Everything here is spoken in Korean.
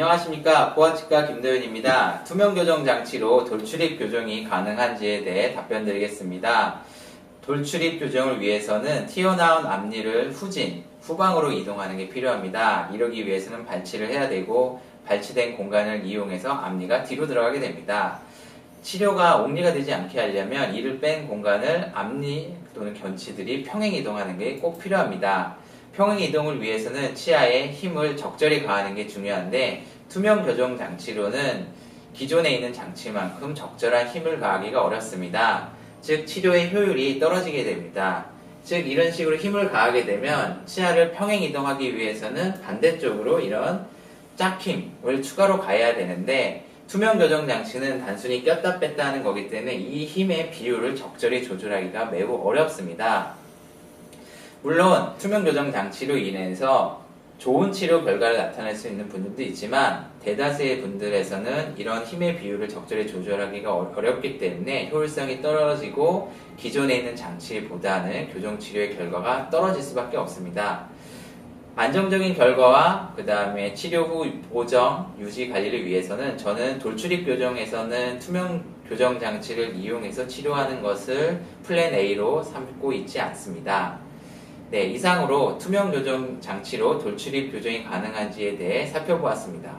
안녕하십니까 보아치과 김도현입니다. 투명 교정 장치로 돌출입 교정이 가능한지에 대해 답변 드리겠습니다. 돌출입 교정을 위해서는 튀어나온 앞니를 후진, 후방으로 이동하는 게 필요합니다. 이러기 위해서는 발치를 해야 되고 발치된 공간을 이용해서 앞니가 뒤로 들어가게 됩니다. 치료가 옥리가 되지 않게 하려면 이를 뺀 공간을 앞니 또는 견치들이 평행 이동하는 게 꼭 필요합니다. 평행 이동을 위해서는 치아에 힘을 적절히 가하는 게 중요한데 투명 교정 장치로는 기존에 있는 장치만큼 적절한 힘을 가하기가 어렵습니다. 즉 치료의 효율이 떨어지게 됩니다. 즉 이런 식으로 힘을 가하게 되면 치아를 평행 이동하기 위해서는 반대쪽으로 이런 짝힘을 추가로 가해야 되는데 투명 교정 장치는 단순히 꼈다 뺐다 하는 거기 때문에 이 힘의 비율을 적절히 조절하기가 매우 어렵습니다. 물론 투명 교정 장치로 인해서 좋은 치료 결과를 나타낼 수 있는 분들도 있지만 대다수의 분들에서는 이런 힘의 비율을 적절히 조절하기가 어- 어렵기 때문에 효율성이 떨어지고 기존에 있는 장치보다는 교정 치료의 결과가 떨어질 수밖에 없습니다. 안정적인 결과와 그 다음에 치료 후 보정, 유지 관리를 위해서는 저는 돌출입 교정에서는 투명 교정 장치를 이용해서 치료하는 것을 플랜 A로 삼고 있지 않습니다. 네, 이상으로 투명 교정 장치로 돌출입 교정이 가능한지에 대해 살펴보았습니다.